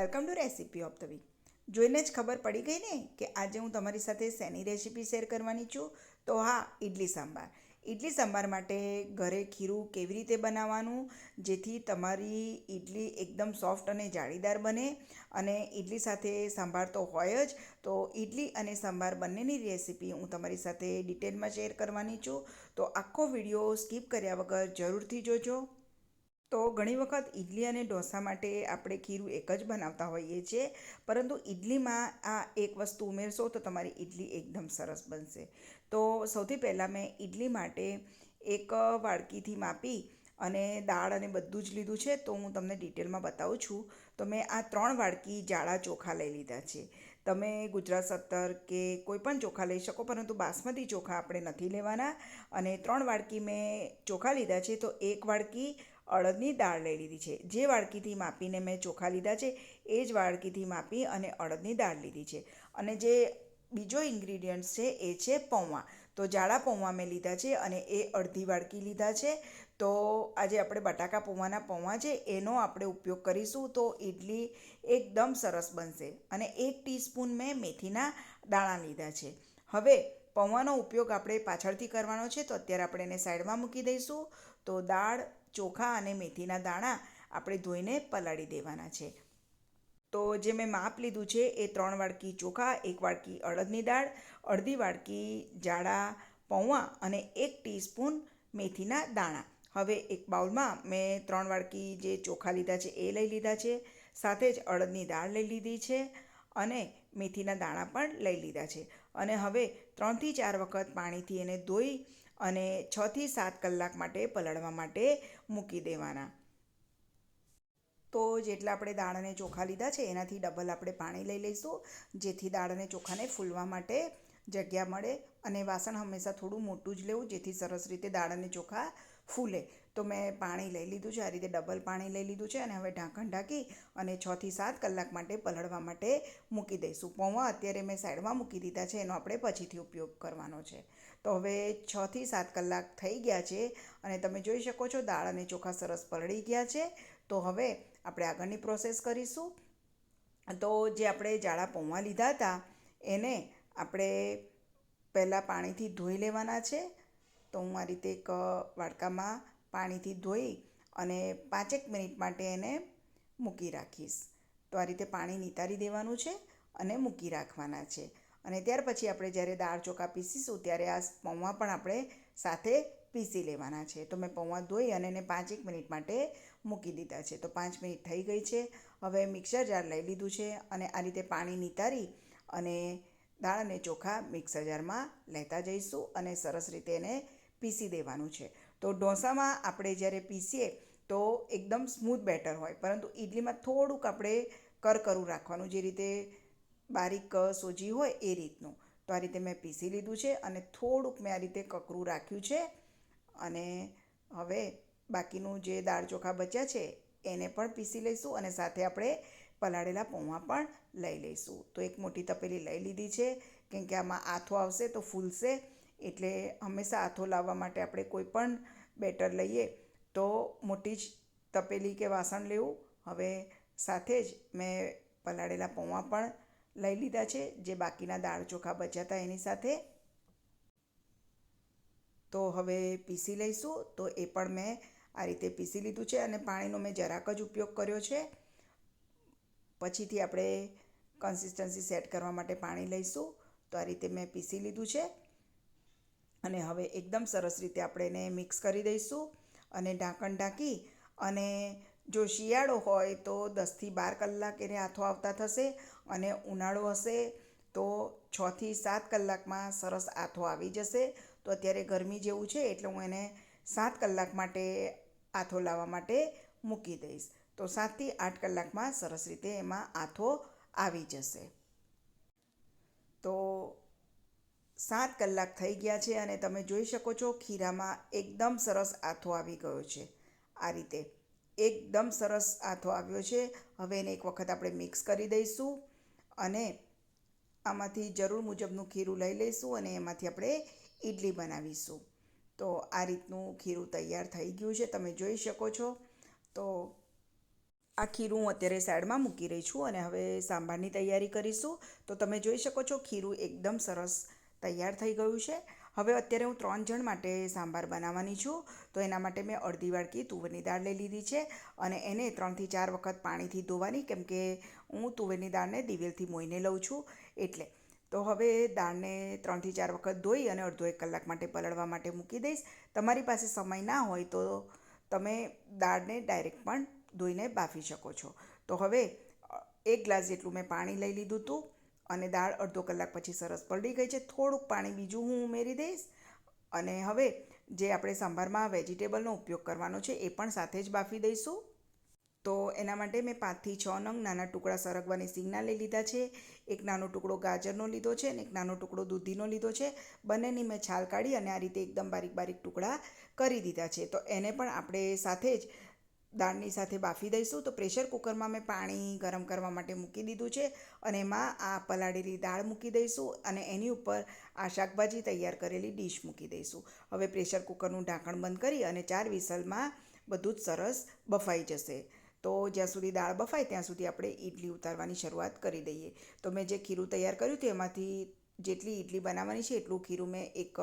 Welcome to recipe of the week. જોઈને જ ખબર પડી ગઈ ને કે આજે હું તમારી સાથે શેની રેસીપી શેર કરવાની છું? તો હા ઇડલી સાંભાર ઇડલી સંભાર માટે ઘરે ખીરું કેવી રીતે બનાવવાનું? જેથી તમારી ઇડલી એકદમ સોફ્ટ અને જાળીદાર બને. અને ઇડલી સાથે સંભાર તો હોય જ. તો ઇડલી અને સાંભાર બંનેની રેસીપી હું તમારી સાથે ડિટેલમાં શેર કરવાની છું. તો આખો વીડિયો સ્કીપ કર્યા વગર જરૂરથી જોજો. તો ઘણી વખત ઇડલી અને ઢોસા માટે આપણે ખીરું એક જ બનાવતા હોઈએ છીએ, પરંતુ ઇડલીમાં આ એક વસ્તુ ઉમેરશો તો તમારી ઇડલી એકદમ સરસ બનશે. તો સૌથી પહેલાં મેં ઇડલી માટે એક વાડકીથી માપી અને દાળ અને બધું જ લીધું છે, તો હું તમને ડિટેલમાં બતાવું છું. તો મેં આ ત્રણ વાડકી જાડા ચોખા લઈ લીધા છે. તમે ગુજરાત સત્તર કે કોઈ પણ ચોખા લઈ શકો, પરંતુ બાસમતી ચોખા આપણે નથી લેવાના. અને ત્રણ વાડકી મેં ચોખા લીધા છે, તો એક વાડકી અડદની દાળ લઈ લીધી છે. જે વાડકીથી માપીને મેં ચોખા લીધા છે, એ જ વાડકીથી માપી અને અડદની દાળ લીધી છે. અને જે બીજો ઇન્ગ્રીડિયન્ટ્સ છે, એ છે પૌવા તો જાડા પૌવા મેં લીધા છે અને એ અડધી વાડકી લીધા છે. તો આજે આપણે બટાકા પૌવાના પૌવા છે, એનો આપણે ઉપયોગ કરીશું તો ઇડલી એકદમ સરસ બનશે. અને એક ટીસ્પૂન મેં મેથીના દાણા લીધા છે. હવે પૌવાનો ઉપયોગ આપણે પાછળથી કરવાનો છે, તો અત્યારે આપણે એને સાઈડમાં મૂકી દઈશું. તો દાળ ચોખા અને મેથીના દાણા આપણે ધોઈને પલાળી દેવાના છે. તો જે મેં માપ લીધું છે એ ત્રણ વાડકી ચોખા, એક વાડકી અડદની દાળ, અડધી વાડકી જાડા પૌવા અને એક ટીસ્પૂન મેથીના દાણા. હવે એક બાઉલમાં મેં ત્રણ વાડકી જે ચોખા લીધા છે એ લઈ લીધા છે, સાથે જ અડદની દાળ લઈ લીધી છે અને મેથીના દાણા પણ લઈ લીધા છે. અને હવે ત્રણથી ચાર વખત પાણીથી એને ધોઈ અને છથી સાત કલાક માટે પલળવા માટે મૂકી દેવાના. તો જેટલા આપણે દાળ અને ચોખા લીધા છે, એનાથી ડબલ આપણે પાણી લઈ લઈશું, જેથી દાળ અને ચોખાને ફૂલવા માટે જગ્યા મળે અને વાસણ હંમેશા થોડું મોટું જ લેવું, જેથી સરસ રીતે દાળ અને ચોખા ફૂલે. તો મેં પાણી લઈ લીધું છે, આ રીતે ડબલ પાણી લઈ લીધું છે અને હવે ઢાંકણ ઢાંકી અને છથી સાત કલાક માટે પલળવા માટે મૂકી દઈશું. પૌવા અત્યારે મેં સાઈડમાં મૂકી દીધા છે, એનો આપણે પછીથી ઉપયોગ કરવાનો છે. તો હવે છથી સાત કલાક થઈ ગયા છે અને તમે જોઈ શકો છો દાળ અને ચોખા સરસ પલળી ગયા છે. તો હવે આપણે આગળની પ્રોસેસ કરીશું. તો જે આપણે જાડા પૌવા લીધા હતા, એને આપણે પહેલાં પાણીથી ધોઈ લેવાના છે. તો હું આ રીતે એક વાડકામાં પાણીથી ધોઈ અને પાંચેક મિનિટ માટે એને મૂકી રાખીશ. તો આ રીતે પાણી નિતારી દેવાનું છે અને મૂકી રાખવાના છે. અને ત્યાર પછી આપણે જ્યારે દાળ ચોખા પીસીશું ત્યારે આ પૌવા પણ આપણે સાથે પીસી લેવાના છે. તો મેં પૌવા ધોઈ અને એને પાંચેક મિનિટ માટે મૂકી દીધા છે. તો પાંચ મિનિટ થઈ ગઈ છે. હવે મિક્સર જાર લઈ લીધું છે અને આ રીતે પાણી નિતારી અને દાળ અને ચોખા મિક્સર જારમાં લેતા જઈશું અને સરસ રીતે એને પીસી દેવાનું છે. તો ઢોસામાં આપણે જ્યારે પીસીએ તો એકદમ સ્મૂથ બેટર હોય. પરંતુ ઇડલીમાં થોડુંક આપણે કરકરું રાખવાનું, જે રીતે બારીક સોજી હોય એ રીતનું. તો આ રીતે મેં પીસી લીધું છે અને થોડુંક મેં આ રીતે કકરું રાખ્યું છે. અને હવે બાકીનું જે દાળ ચોખા બચ્યા છે એને પણ પીસી લઈશું અને સાથે આપણે પલાળેલા પૌવા પણ લઈ લઈશું. તો એક મોટી તપેલી લઈ લીધી છે. કેમ કે આમાં આથો આવશે તો ફૂલશે. એટલે હંમેશા હાથો લાવવા માટે આપણે કોઈ પણ બેટર લઈએ, તો મોટી જ તપેલી કે વાસણ લેવું. હવે સાથે જ મેં પલાળેલા પૌવા પણ લઈ લીધા છે, જે બાકીના દાળ ચોખા બચ્યા હતા એની સાથે. તો હવે પીસી લઈશું, તો એ પણ મેં આ રીતે પીસી લીધું છે અને પાણીનો મેં જરાક જ ઉપયોગ કર્યો છે. પછીથી આપણે કન્સિસ્ટન્સી સેટ કરવા માટે પાણી લઈશું. તો આ રીતે મેં પીસી લીધું છે. અને હવે એકદમ સરસ રીતે આપણે એને મિક્સ કરી દઈશું અને ઢાંકણ ઢાંકી અને જો શિયાળો હોય તો દસથી બાર કલાક એને હાથો આવતા થશે અને ઉનાળો હશે તો છથી સાત કલાકમાં સરસ આથો આવી જશે. તો અત્યારે ગરમી જેવું છે એટલે હું એને સાત કલાક માટે આથો લાવવા માટે મૂકી દઈશ. તો સાતથી આઠ કલાકમાં સરસ રીતે એમાં આથો આવી જશે. તો સાત કલાક થઈ ગયા છે અને તમે જોઈ શકો છો ખીરામાં એકદમ સરસ આથો આવી ગયો છે. આ રીતે એકદમ સરસ આથો આવ્યો છે. હવે એને એક વખત આપણે મિક્સ કરી દઈશું અને આમાંથી જરૂર મુજબનું ખીરું લઈ લઈશું અને એમાંથી આપણે ઇડલી બનાવીશું. તો આ રીતનું ખીરું તૈયાર થઈ ગયું છે. તમે જોઈ શકો છો. તો આ ખીરું હું અત્યારે સાઈડમાં મૂકી રહી છું અને હવે સાંભારની તૈયારી કરીશું. તો તમે જોઈ શકો છો ખીરું એકદમ સરસ તૈયાર થઈ ગયું છે. હવે અત્યારે હું ત્રણ જણ માટે સાંભાર બનાવવાની છું. તો એના માટે મેં અડધી વાડકી તુવેરની દાળ લઈ લીધી છે અને એને ત્રણથી ચાર વખત પાણીથી ધોવાની કેમ કે હું તુવેરની દાળને દિવેલથી મોઈને લઉં છું એટલે. તો હવે દાળને ત્રણથી ચાર વખત ધોઈ અને અડધો એક કલાક માટે પલળવા માટે મૂકી દઈશ. તમારી પાસે સમય ના હોય તો તમે દાળને ડાયરેક્ટ પણ ધોઈને બાફી શકો છો. તો હવે એક ગ્લાસ જેટલું મેં પાણી લઈ લીધું હતું અને દાળ અડધો કલાક પછી સરસ પલળી ગઈ છે. થોડુંક પાણી બીજું હું ઉમેરી દઈશ. અને હવે જે આપણે સંભારમાં વેજીટેબલનો ઉપયોગ કરવાનો છે એ પણ સાથે જ બાફી દઈશું. તો એના માટે મેં પાંચથી છ નંગ નાના ટુકડા સરગવાની સિંગના લઈ લીધા છે. એક નાનો ટુકડો ગાજરનો લીધો છે અને એક નાનો ટુકડો દૂધીનો લીધો છે. બંનેની મેં છાલ કાઢી અને આ રીતે એકદમ બારીક બારીક ટુકડા કરી દીધા છે. તો એને પણ આપણે સાથે જ દાળની સાથે બાફી દઈશું. તો પ્રેશર કુકરમાં મેં પાણી ગરમ કરવા માટે મૂકી દીધું છે અને એમાં આ પલાળેલી દાળ મૂકી દઈશું અને એની ઉપર આ શાકભાજી તૈયાર કરેલી ડીશ મૂકી દઈશું. હવે પ્રેશર કુકરનું ઢાંકણ બંધ કરી અને ચાર વિસલમાં બધું જ સરસ બફાઈ જશે. તો જ્યાં સુધી દાળ બફાય ત્યાં સુધી આપણે ઈડલી ઉતારવાની શરૂઆત કરી દઈએ. તો મેં જે ખીરું તૈયાર કર્યું હતું એમાંથી જેટલી ઈડલી બનાવવાની છે એટલું ખીરું મેં એક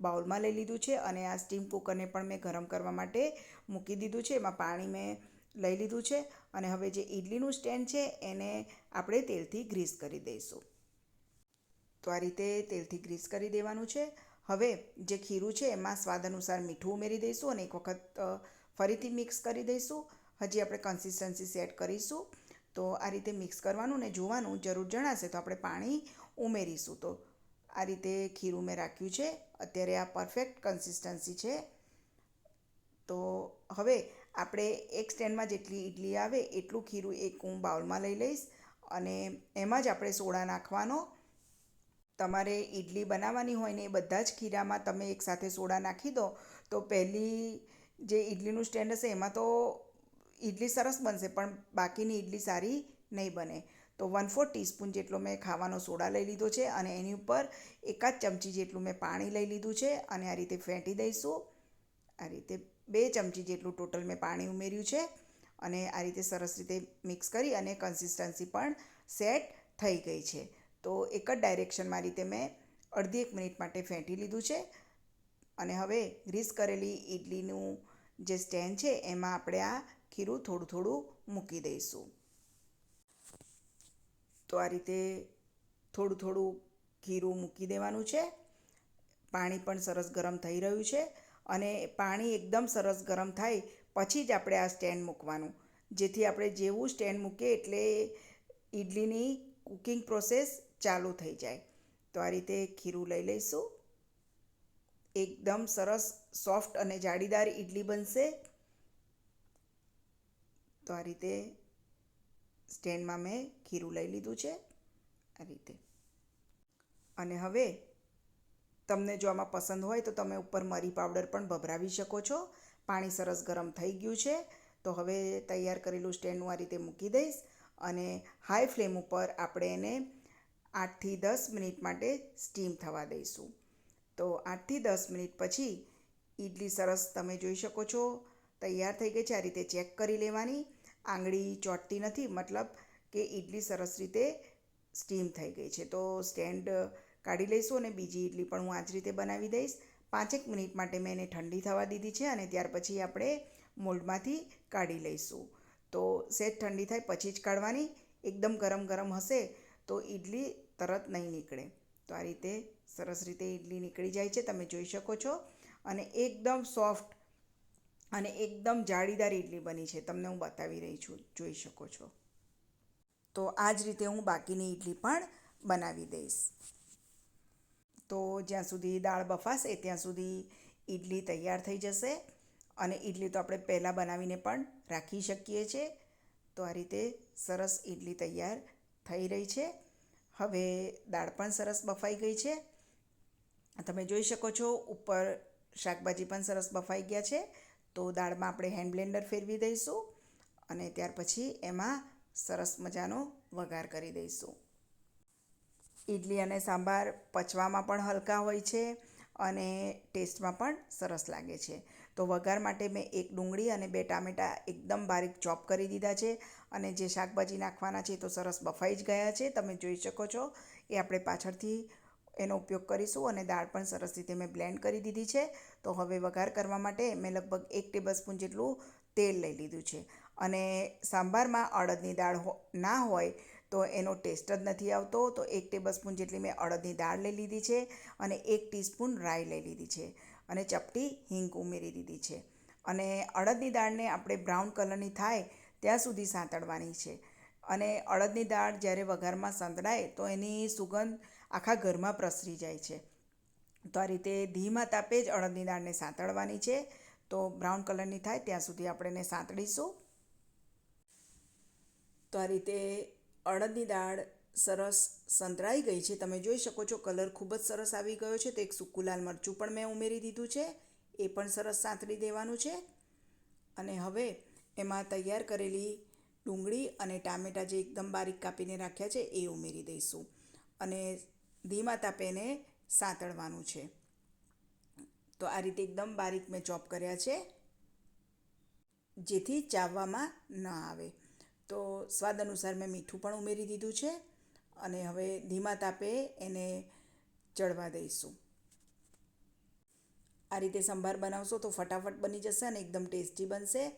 બાઉલમાં લઈ લીધું છે અને આ સ્ટીમ કુકરને પણ મેં ગરમ કરવા માટે મૂકી દીધું છે. એમાં પાણી મેં લઈ લીધું છે અને હવે જે ઈડલીનું સ્ટેન્ડ છે એને આપણે તેલથી ગ્રીસ કરી દઈશું. તો આ રીતે તેલથી ગ્રીસ કરી દેવાનું છે. હવે જે ખીરું છે એમાં સ્વાદ અનુસાર મીઠું ઉમેરી દઈશું અને એક વખત ફરીથી મિક્સ કરી દઈશું. હજી આપણે કન્સિસ્ટન્સી સેટ કરીશું. તો આ રીતે મિક્સ કરવાનું ને જોવાનું જરૂર જણાશે તો આપણે પાણી ઉમેરીશું. તો આ રીતે ખીરું મેં રાખ્યું છે. અત્યારે આ પરફેક્ટ કન્સિસ્ટન્સી છે. તો હવે આપણે એક સ્ટેન્ડમાં જેટલી ઈડલી આવે એટલું ખીરું એક હું બાઉલમાં લઈ લઈશ અને એમાં જ આપણે સોડા નાખવાનો. તમારે ઈડલી બનાવવાની હોય ને એ બધા જ ખીરામાં તમે એકસાથે સોડા નાખી દો, તો પહેલી જે ઈડલીનું સ્ટેન્ડ હશે એમાં તો ઈડલી સરસ બનશે પણ બાકીની ઈડલી સારી નહીં બને. તો વન ફોર ટીસ્પૂન જેટલો મેં ખાવાનો સોડા લઈ લીધો છે અને એની ઉપર એકાદ ચમચી જેટલું મેં પાણી લઈ લીધું છે અને આ રીતે ફેંટી દઈશું. આ રીતે બે ચમચી જેટલું ટોટલ મેં પાણી ઉમેર્યું છે અને આ રીતે સરસ રીતે મિક્સ કરી અને કન્સિસ્ટન્સી પણ સેટ થઈ ગઈ છે. તો એક જ ડાયરેક્શનમાં રીતે મેં અડધી એક મિનિટ માટે ફેંટી લીધું છે. અને હવે ગ્રીસ કરેલી ઈડલીનું જે સ્ટેન્ડ છે એમાં આપણે આ ખીરું થોડું થોડું મૂકી દઈશું. તો આ રીતે થોડું થોડું ખીરું મૂકી દેવાનું છે. પાણી પણ સરસ ગરમ થઈ રહ્યું છે અને પાણી એકદમ સરસ ગરમ થાય પછી જ આપણે આ સ્ટેન્ડ મૂકવાનું. જેથી આપણે જેવું સ્ટેન્ડ મૂકીએ એટલે ઈડલીની કુકિંગ પ્રોસેસ ચાલુ થઈ જાય. તો આ રીતે ખીરું લઈ લઈશું. એકદમ સરસ સોફ્ટ અને જાળીદાર ઈડલી બનશે. તો આ રીતે સ્ટેન્ડમાં મેં ખીરું લઈ લીધું છે, આ રીતે. અને હવે, તમને જો આમાં પસંદ હોય તો તમે ઉપર મરી પાવડર પણ ભભરાવી શકો છો. પાણી સરસ ગરમ થઈ ગયું છે, તો હવે તૈયાર કરેલું સ્ટેન્ડ હું આ રીતે મૂકી દઈશ અને હાઈ ફ્લેમ ઉપર આપણે એને આઠથી દસ મિનિટ માટે સ્ટીમ થવા દઈશું. તો આઠથી દસ મિનિટ પછી ઈડલી સરસ તમે જોઈ શકો છો, તૈયાર થઈ ગઈ છે, આ રીતે ચેક કરી લેવાની. આંગળી ચોંટતી નથી, મતલબ કે ઈડલી સરસ રીતે સ્ટીમ થઈ ગઈ છે. તો સ્ટેન્ડ કાઢી લઈશું અને બીજી ઈડલી પણ હું આ જ રીતે બનાવી દઈશ. પાંચેક મિનિટ માટે મેં એને ઠંડી થવા દીધી છે અને ત્યાર પછી આપણે મોલ્ડમાંથી કાઢી લઈશું. તો સેજ ઠંડી થાય પછી જ કાઢવાની, એકદમ ગરમ ગરમ હશે તો ઈડલી તરત નહીં નીકળે. તો આ રીતે સરસ રીતે ઈડલી નીકળી જાય છે, તમે જોઈ શકો છો. અને એકદમ સોફ્ટ અને એકદમ જાળીદાર ઈડલી બની છે. તમને હું બતાવી રહી છું, જોઈ શકો છો. તો આ જ રીતે હું બાકીની ઈડલી પણ બનાવી દઈશ. તો જ્યાં સુધી દાળ બફાશે, ત્યાં સુધી ઈડલી તૈયાર થઈ જશે. અને ઈડલી તો આપણે પહેલાં બનાવીને પણ રાખી શકીએ છીએ. તો આ રીતે સરસ ઈડલી તૈયાર થઈ રહી છે. હવે દાળ પણ સરસ બફાઈ ગઈ છે. તમે જોઈ શકો છો, ઉપર શાકભાજી પણ સરસ બફાઈ ગયા છે. તો દાળમાં આપણે હેન્ડ બ્લેન્ડર ફેરવી દઈશું અને ત્યાર પછી એમાં સરસ મજાનો વઘાર કરી દઈશું. ઈડલી અને સાંભાર પચવામાં પણ હલકા હોય છે અને ટેસ્ટમાં પણ સરસ લાગે છે. તો વઘાર માટે મેં એક ડુંગળી અને બે ટામેટાં એકદમ બારીક ચોપ કરી દીધા છે અને જે શાકભાજી નાખવાના છે તો સરસ બફાઈ જ ગયા છે. તમે જોઈ શકો છો, એ આપણે પાછળથી એનો ઉપયોગ કરીશું અને દાળ પણ સરસ રીતે મેં બ્લેન્ડ કરી દીધી છે. તો હવે વઘાર કરવા માટે મેં લગભગ એક ટેબલ સ્પૂન જેટલું તેલ લઈ લીધું છે. અને સાંભારમાં અડદની દાળ ના હોય તો એનો ટેસ્ટ જ નથી આવતો. તો એક ટેબલ સ્પૂન જેટલી મેં અડદની દાળ લઈ લીધી છે અને એક ટીસ્પૂન રાઈ લઈ લીધી છે અને ચપટી હિંગ ઉમેરી દીધી છે. અને અડદની દાળને આપણે બ્રાઉન કલરની થાય ત્યાં સુધી સાંતળવાની છે. અને અડદની દાળ જ્યારે વઘારમાં સંતળાય તો એની સુગંધ આખા ઘરમાં પ્રસરી જાય છે. તો આ રીતે ધીમા તાપે જ અડદની દાળને સાંતળવાની છે. તો બ્રાઉન કલરની થાય ત્યાં સુધી આપણે એને સાંતળીશું. તો આ રીતે અડદની દાળ સરસ સંતળાઈ ગઈ છે. તમે જોઈ શકો છો કલર ખૂબ જ સરસ આવી ગયો છે. તો એક સૂકું લાલ મરચું પણ મેં ઉમેરી દીધું છે. એ પણ સરસ સાંતળી દેવાનું છે. અને હવે એમાં તૈયાર કરેલી ડુંગળી અને ટામેટાં જે એકદમ બારીક કાપીને રાખ્યા છે એ ઉમેરી દઈશું. અને ધીમા તાપે એને સાંતળવાનું છે. તો આ રીતે એકદમ બારીક મેં ચોપ કર્યા છે, જેથી ચાવવામાં ન આવે. તો સ્વાદ અનુસાર મેં મીઠું પણ ઉમેરી દીધું છે અને હવે ધીમા તાપે એને ચડવા દઈશું. આ રીતે સંભાર બનાવશો તો ફટાફટ બની જશે અને એકદમ ટેસ્ટી બનશે.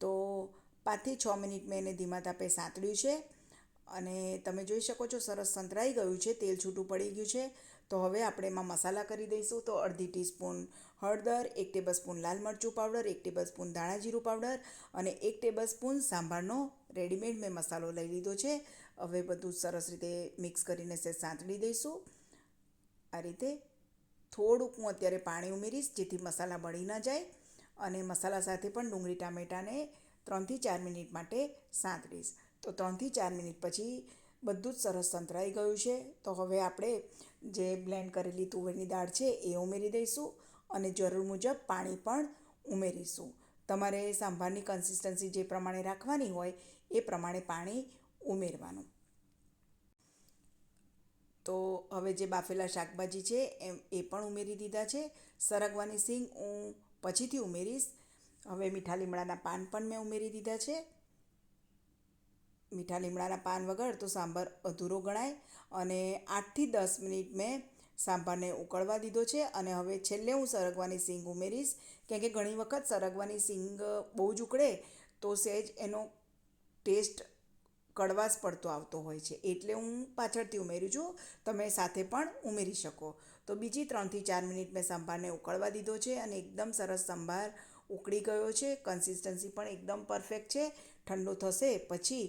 તો પાંચથી છ મિનિટ મેં એને ધીમા તાપે સાંતળ્યું છે. અને તમે જોઈ શકો છો સરસ સંતરાઈ ગયું છે, તેલ છૂટું પડી ગયું છે. તો હવે આપણે એમાં મસાલા કરી દઈશું. તો અડધી ટીસ્પૂન હળદર, એક ટેબલ સ્પૂન લાલ મરચું પાવડર, એક ટેબલ સ્પૂન ધાણા જીરું પાવડર અને એક ટેબલ સ્પૂન સાંભારનો રેડીમેડ મેં મસાલો લઈ લીધો છે. હવે બધું સરસ રીતે મિક્સ કરીને સે સાંતળી દઈશું. આ રીતે થોડુંક હું અત્યારે પાણી ઉમેરીશ જેથી મસાલા બળી ન જાય અને મસાલા સાથે પણ ડુંગળી, ટામેટાને ત્રણથી ચાર મિનિટ માટે સાંતળીશ. તો ત્રણથી ચાર મિનિટ પછી બધું જ સરસ સંતરાઈ ગયું છે. તો હવે આપણે જે બ્લેન્ડ કરેલી તુવેરની દાળ છે એ ઉમેરી દઈશું અને જરૂર મુજબ પાણી પણ ઉમેરીશું. તમારે સાંભારની કન્સિસ્ટન્સી જે પ્રમાણે રાખવાની હોય એ પ્રમાણે પાણી ઉમેરવાનું. તો હવે જે બાફેલા શાકભાજી છે એમ એ પણ ઉમેરી દીધા છે. સરગવાની સિંગ હું પછીથી ઉમેરીશ. હવે મીઠા લીમડાના પાન પણ મેં ઉમેરી દીધા છે. મીઠા લીમડાના પાન વગર તો સાંભાર અધૂરો ગણાય અને આઠથી દસ મિનિટ મેં સાંભારને ઉકળવા દીધો છે અને હવે છેલ્લે હું સરગવાની સિંગ ઉમેરીશ. કેમ કે ઘણી વખત સરગવાની સિંગ બહુ જ ઉકળે તો સહેજ એનો ટેસ્ટ કડવાશ પડતો આવતો હોય છે. એટલે હું પાછળથી ઉમેરું છું. તમે સાથે પણ ઉમેરી શકો. તો બીજી ત્રણથી ચાર મિનિટ મેં સંભારને ઉકળવા દીધો છે અને એકદમ સરસ સંભાર ઉકળી ગયો છે. કન્સિસ્ટન્સી પણ એકદમ પરફેક્ટ છે. ઠંડો થશે પછી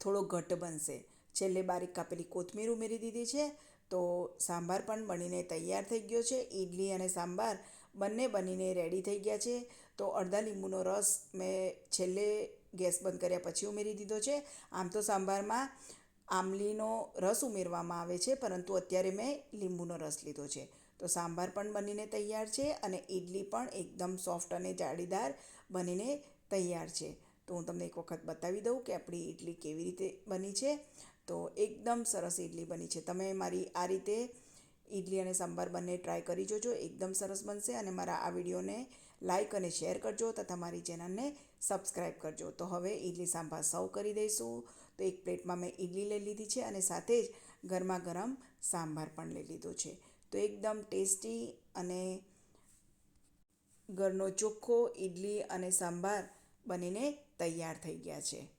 થોડો ઘટ્ટ બનશે. છેલ્લે બારીક કાપેલી કોથમીર ઉમેરી દીધી છે. તો સાંભાર પણ બનીને તૈયાર થઈ ગયો છે. ઇડલી અને સાંભાર બંને બનીને રેડી થઈ ગયા છે. તો અડધા લીંબુનો રસ મેં છેલ્લે ગેસ બંધ કર્યા પછી ઉમેરી દીધો છે. આમ તો સાંભારમાં આમલીનો રસ ઉમેરવામાં આવે છે, પરંતુ અત્યારે મેં લીંબુનો રસ લીધો છે. તો સાંભાર પણ બનીને તૈયાર છે અને ઇડલી પણ એકદમ સોફ્ટ અને જાળીદાર બનીને તૈયાર છે. તો હું તમને એક વખત બતાવી દઉં કે આપણી ઇડલી કેવી રીતે બની છે. તો એકદમ સરસ ઇડલી બની છે. તમે મારી આ રીતે ઇડલી અને સાંભાર બંને ટ્રાય કરી જોજો. એકદમ સરસ બનશે અને મારા આ વિડીયોને લાઇક અને શેર કરજો તથા મારી ચેનલને સબસ્ક્રાઈબ કરજો. તો હવે ઇડલી સાંભાર સર્વ કરી દઈશું. તો એક પ્લેટમાં મેં ઇડલી લઈ લીધી છે અને સાથે જ ગરમા ગરમ સાંભાર પણ લઈ લીધો છે. તો એકદમ ટેસ્ટી અને ઘરનો ચોખ્ખો ઇડલી અને સાંભાર બનીને તૈયાર થઈ ગયા છે.